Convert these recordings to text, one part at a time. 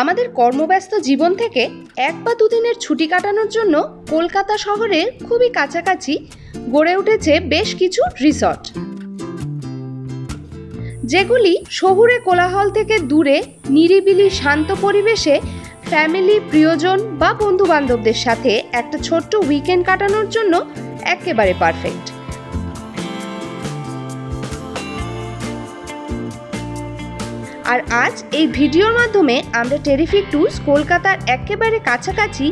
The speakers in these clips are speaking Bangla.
আমাদের কর্মব্যস্ত জীবন থেকে এক বা দুদিনের ছুটি কাটানোর জন্য কলকাতা শহরের খুবই কাছাকাছি গড়ে উঠেছে বেশ কিছু রিসর্ট। যেগুলি শহুরে কোলাহল থেকে দূরে, নিরিবিলি শান্ত পরিবেশে ফ্যামিলি, প্রিয়জন বা বন্ধু বান্ধবদের সাথে একটা ছোট্ট উইকেন্ড কাটানোর জন্য একেবারে পারফেক্ট আর আজ এই ভিডিওর মাধ্যমে আমরা টেরিফিক ট্যুরস কলকাতার একেবারে কাছাকাছি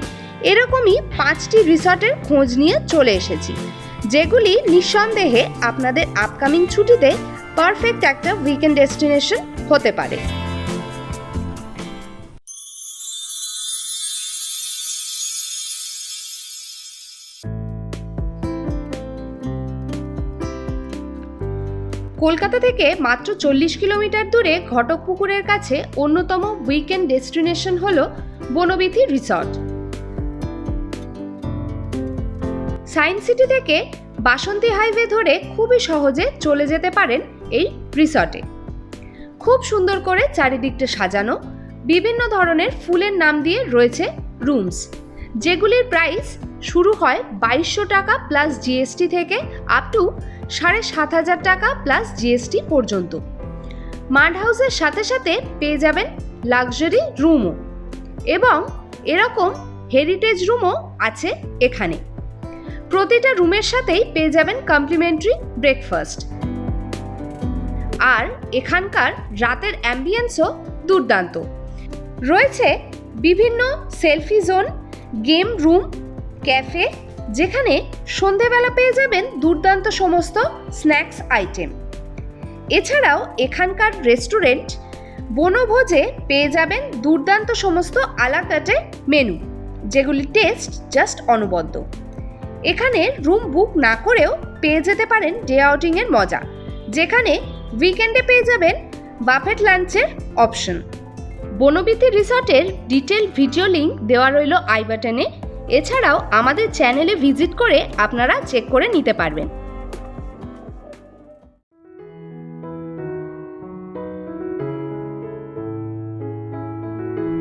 এরকমই পাঁচটি রিসর্টের খোঁজ নিয়ে চলে এসেছি, যেগুলি নিঃসন্দেহে আপনাদের আপকামিং ছুটিতে পারফেক্ট একটা উইকেন্ড ডেস্টিনেশন হতে পারে। কলকাতা থেকে মাত্র চল্লিশ কিলোমিটার দূরে ঘটকপুকুরের কাছে অন্যতম উইকেন্ড ডেস্টিনেশন হল বনবিথি রিসর্ট সায়েন্স সিটি থেকে বাসন্তী হাইওয়ে ধরে খুবই সহজে চলে যেতে পারেন এই রিসর্টে খুব সুন্দর করে চারিদিকটা সাজানো, বিভিন্ন ধরনের ফুলের নাম দিয়ে রয়েছে রুমস যেগুলির প্রাইস শুরু হয় বাইশশো টাকা প্লাস জিএসটি থেকে আপ টু সাড়ে সাত হাজার টাকা প্লাস জিএসটি পর্যন্ত। মাড হাউসের সাথে সাথে পেয়ে যাবেন লাক্সারি রুমও এবং এরকম হেরিটেজ রুমও আছে এখানে। প্রতিটা রুমের সাথেই পেয়ে যাবেন কমপ্লিমেন্টারি ব্রেকফাস্ট আর এখানকার রাতের অ্যাম্বিয়েন্সও দুর্দান্ত। রয়েছে বিভিন্ন selfie zone game room cafe যেখানে সন্ধেবেলা পেয়ে যাবেন দুর্দান্ত সমস্ত স্ন্যাক্স আইটেম। এছাড়াও এখানকার রেস্টুরেন্ট বনভোজে পেয়ে যাবেন দুর্দান্ত সমস্ত আলাকাটে মেনু, যেগুলি টেস্ট জাস্ট অনবদ্য। এখানে রুম বুক না করেও পেয়ে যেতে পারেন ডে আউটিংয়ের মজা, যেখানে উইকেন্ডে পেয়ে যাবেন বাফেট লাঞ্চের অপশন। বনবিতি রিসর্টের ডিটেল ভিডিও লিঙ্ক দেওয়া রইল আই বাটনে। এছাড়াও আমাদের চ্যানেলে ভিজিট করে আপনারা চেক করে নিতে পারবেন।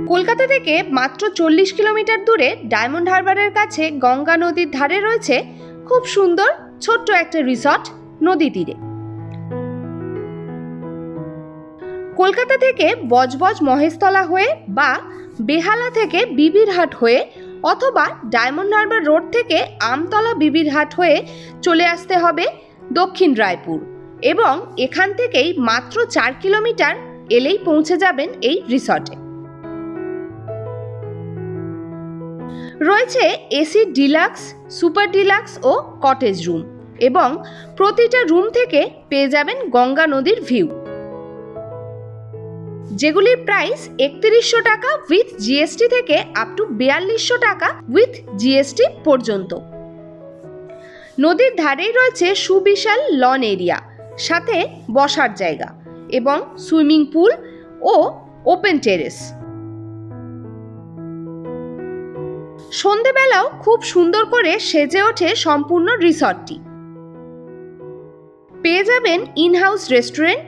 কলকাতা থেকে মাত্র চল্লিশ কিলোমিটার দূরে ডায়মন্ড হারবারের কাছে গঙ্গা নদীর ধারে রয়েছে খুব সুন্দর ছোট্ট একটা রিসর্ট নদী তীরে। কলকাতা থেকে বজবজ মহেশতলা হয়ে বা বেহালা থেকে বিবিরহাট হয়ে অথবা ডায়মন্ড হারবার রোড থেকে আমতলা বিবিরহাট হয়ে চলে আসতে হবে দক্ষিণ রায়পুর এবং এখান থেকেই মাত্র চার কিলোমিটার এলেই পৌঁছে যাবেন এই রিসর্টে। রয়েছে এসি ডিলাক্স, সুপার ডিলাক্স ও কটেজ রুম এবং প্রতিটা রুম থেকে পেয়ে যাবেন গঙ্গা নদীর ভিউ। যেগুলির প্রাইস একত্রিশশো টাকা উইথ জিএসটি থেকে আপ টু বিয়াল্লিশশো টাকা উইথ জিএসটি পর্যন্ত। নদীর ধারেই রয়েছে সুবিশাল লন এরিয়া সাথে বসার জায়গা এবং সুইমিং পুল ও ওপেন টেরেস সন্ধেবেলাও খুব সুন্দর করে সেজে ওঠে সম্পূর্ণ রিসর্টটি পেয়ে যাবেন ইনহাউস রেস্টুরেন্ট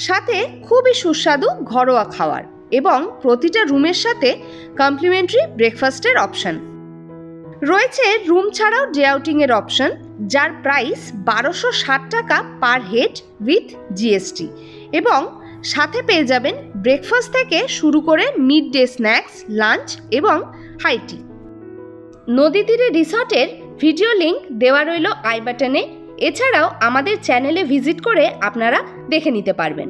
সাথে খুবই সুস্বাদু ঘরোয়া খাওয়ার এবং প্রতিটা রুমের সাথে কমপ্লিমেন্টারি ব্রেকফাস্টের অপশন রয়েছে রুম ছাড়াও ডে আউটিংয়ের অপশন যার প্রাইস বারোশো ষাট টাকা পার হেড উইথ জিএসটি এবং সাথে পেয়ে যাবেন ব্রেকফাস্ট থেকে শুরু করে মিড ডে স্ন্যাক্স লাঞ্চ এবং হাইটি নদী তীরে রিসর্টের ভিডিও লিংক দেওয়া রইল আই বাটনে এছাড়াও আমাদের চ্যানেলে ভিজিট করে আপনারা দেখে নিতে পারবেন।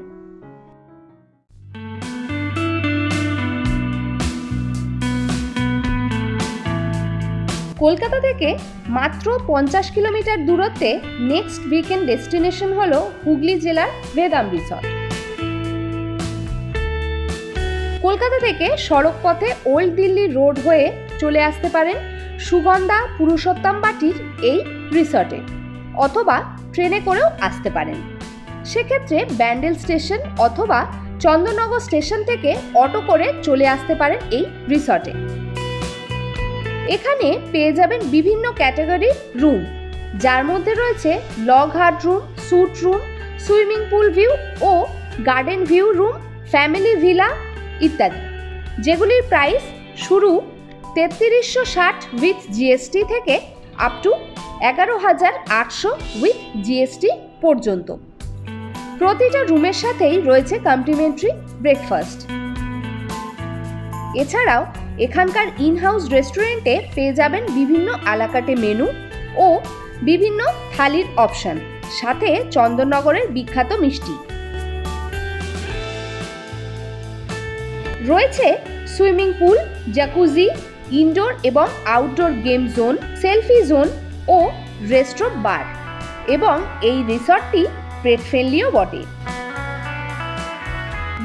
কলকাতা থেকে মাত্র পঞ্চাশ কিলোমিটার দূরত্বে নেক্সট উইকেন্ড ডেস্টিনেশন হল হুগলি জেলার ভেদাম রিসর্ট কলকাতা থেকে সড়ক পথে ওল্ড দিল্লি রোড হয়ে চলে আসতে পারেন সুগন্ধা পুরুষোত্তম বাটির এই রিসর্টে অথবা ট্রেনে করেও আসতে পারেন। সেক্ষেত্রে ব্যান্ডেল স্টেশন অথবা চন্দননগর স্টেশন থেকে অটো করে চলে আসতে পারেন এই রিসর্টে। এখানে পেয়ে যাবেন বিভিন্ন ক্যাটাগরির রুম। যার মধ্যে রয়েছে log hut room, suite room, swimming pool view ও garden view room, family villa ইত্যাদি। যেগুলির প্রাইস শুরু তেত্রিশশো ষাট উইথ জিএসটি থেকে আপ টু এগারো হাজার আটশো উইথ জিএসটি পর্যন্ত। প্রতিটা রুমের সাথেই রয়েছে কমপ্লিমেন্টারি ব্রেকফাস্ট এছাড়াও এখানকার ইনহাউস রেস্টুরেন্টে পেয়ে যাবেন বিভিন্ন আলাকাটে মেনু ও বিভিন্ন থালির অপশন সাথে চন্দননগরের বিখ্যাত মিষ্টি। রয়েছে সুইমিং পুল জাকুজি ইনডোর এবং outdoor game zone selfie zone ও রেস্ট্রো বার এবং এই রিসর্টটি পেট ফ্রেন্ডলিও বটে।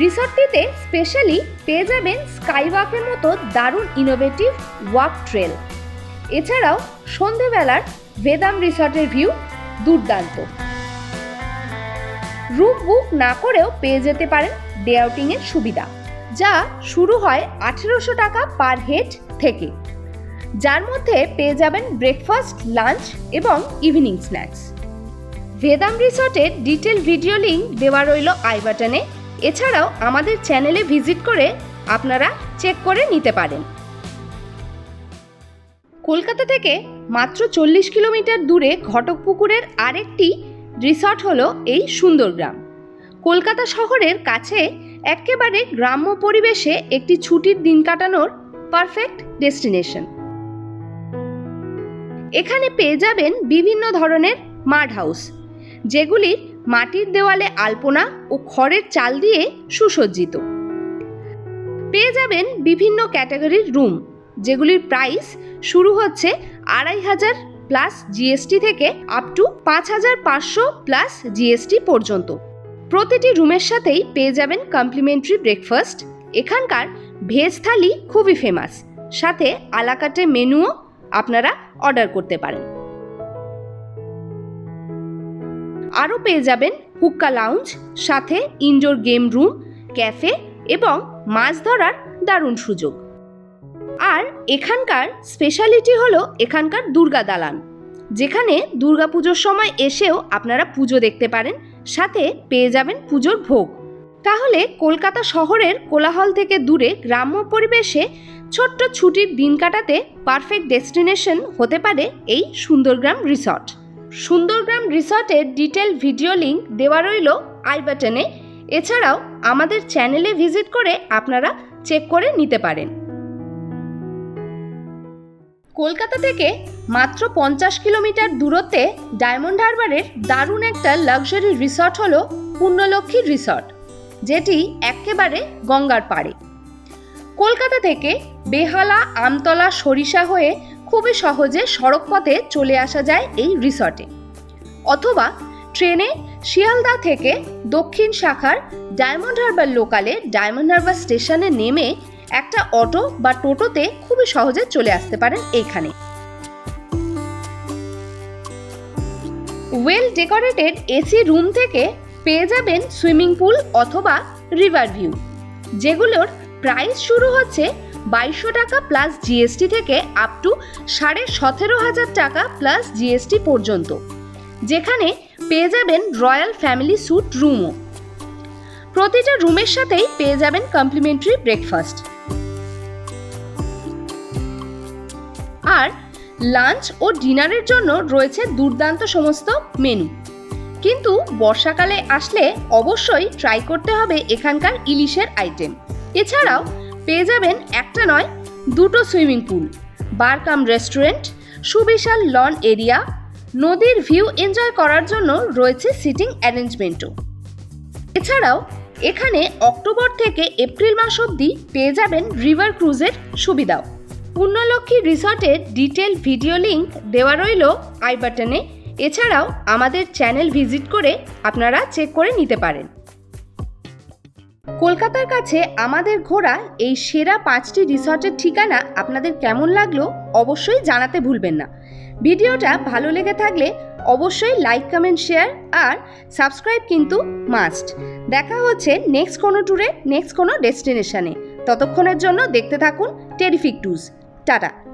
রিসর্টটিতে স্পেশালি পেয়ে যাবেন স্কাই ওয়াকের মতো দারুণ ইনোভেটিভ ওয়াক ট্রেল এছাড়াও সন্ধেবেলার ভেদাম রিসর্টের ভিউ দুর্দান্ত। রুম বুক না করেও পেয়ে যেতে পারেন ডে আউটিংয়ের সুবিধা, যা শুরু হয় আঠেরোশো টাকা পার হেড থেকে। যার মধ্যে পেয়ে যাবেন ব্রেকফাস্ট লাঞ্চ এবং ইভিনিং স্ন্যাক্স ভেদাম রিসর্টের ডিটেল ভিডিও লিঙ্ক দেওয়া রইল আই বাটনে এছাড়াও আমাদের চ্যানেলে ভিজিট করে আপনারা চেক করে নিতে পারেন। কলকাতা থেকে মাত্র চল্লিশ কিলোমিটার দূরে ঘটকপুকুরের আরেকটি রিসর্ট হলো এই সুন্দরগ্রাম। কলকাতা শহরের কাছে একেবারে গ্রাম্য পরিবেশে একটি ছুটির দিন কাটানোর পারফেক্ট ডেস্টিনেশন এখানে পেয়ে যাবেন বিভিন্ন ধরনের মাড হাউস, যেগুলি মাটির দেওয়ালে আলপনা ও খড়ের চাল দিয়ে সুসজ্জিত। পেয়ে যাবেন বিভিন্ন ক্যাটাগরির রুম, যেগুলির প্রাইস শুরু হচ্ছে আড়াই হাজার প্লাস জিএসটি থেকে আপ টু পাঁচ হাজার পাঁচশো প্লাস জিএসটি পর্যন্ত। প্রতিটি রুমের সাথেই পেয়ে যাবেন কমপ্লিমেন্টারি ব্রেকফাস্ট এখানকার ভেজ থালি খুবই ফেমাস সাথে আলাকাটে মেনুও আপনারা অর্ডার করতে পারেন। আরও পেয়ে যাবেন হুক্কা লাউঞ্জ, সাথে ইনডোর গেম রুম, ক্যাফে এবং মাছ ধরার দারুণ সুযোগ। আর এখানকার স্পেশালিটি হলো এখানকার দুর্গা দালান, যেখানে দুর্গাপুজোর সময় এসেও আপনারা পুজো দেখতে পারেন, সাথে পেয়ে যাবেন পুজোর ভোগ। তাহলে কলকাতা শহরের কোলাহল থেকে দূরে গ্রাম্য পরিবেশে ছোট্ট ছুটির দিন কাটাতে পারফেক্ট ডেস্টিনেশন হতে পারে এই সুন্দরগ্রাম রিসর্ট সুন্দরগ্রাম রিসর্টের ডিটেল ভিডিও লিঙ্ক দেওয়া রইল আই বাটনে এছাড়াও আমাদের চ্যানেলে ভিজিট করে আপনারা চেক করে নিতে পারেন। কলকাতা থেকে মাত্র পঞ্চাশ কিলোমিটার দূরত্বে ডায়মন্ড হারবারের দারুণ একটা লাক্সারি রিসর্ট হলো পুণ্যলক্ষ্মী রিসর্ট যেটি একেবারে গঙ্গার পাড়ে। কলকাতা থেকে বেহালা, আমতলা, সরিষা হয়ে খুবই সহজে সড়ক পথে চলে আসা যায় এই রিসর্টে। অথবা ট্রেনে শিয়ালদা থেকে দক্ষিণ শাখার ডায়মন্ড হারবার লোকালে ডায়মন্ড হারবার স্টেশনে নেমে একটা অটো বা টোটোতে খুবই সহজে চলে আসতে পারেন এইখানে। ওয়েল ডেকোরেটেড এসি রুম থেকে পেয়ে যাবেন সুইমিং পুল অথবা রিভার ভিউ, যেগুলোর প্রাইস শুরু হচ্ছে বাইশশো টাকা প্লাস জিএসটি থেকে আপ টু সাড়ে সতেরো হাজার টাকা প্লাস জিএসটি পর্যন্ত, যেখানে পেয়ে যাবেন রয়্যাল ফ্যামিলি স্যুট রুমও। প্রতিটা রুমের সাথেই পেয়ে যাবেন কমপ্লিমেন্টারি ব্রেকফাস্ট। আর লাঞ্চ ও ডিনারের জন্য রয়েছে দুর্দান্ত সমস্ত মেনু। কিন্তু বর্ষাকালে আসলে অবশ্যই ট্রাই করতে হবে এখানকার ইলিশের আইটেম এছাড়াও পেয়ে যাবেন একটা নয়, দুটো সুইমিং পুল বারকাম রেস্টুরেন্ট সুবিশাল লন এরিয়া নদীর ভিউ এনজয় করার জন্য রয়েছে সিটিং অ্যারেঞ্জমেন্টও এছাড়াও এখানে অক্টোবর থেকে এপ্রিল মাস অবধি পেয়ে যাবেন রিভার ক্রুজের সুবিধাও। পুণ্যলক্ষ্মী রিসর্টের ডিটেল ভিডিও লিঙ্ক দেওয়া রইল আই বাটনে এছাড়াও আমাদের চ্যানেল ভিজিট করে আপনারা চেক করে নিতে পারেন। কলকাতার কাছে আমাদের ঘোরা এই সেরা পাঁচটি রিসর্টের ঠিকানা আপনাদের কেমন লাগল অবশ্যই জানাতে ভুলবেন না। ভিডিওটা ভালো লেগে থাকলে অবশ্যই লাইক, কমেন্ট, শেয়ার আর সাবস্ক্রাইব কিন্তু মাস্ট। দেখা হচ্ছে নেক্সট কোনো ট্যুরে, নেক্সট কোনো ডেস্টিনেশানে। ততক্ষণের জন্য দেখতে থাকুন টেরিফিক টুজ টাটা।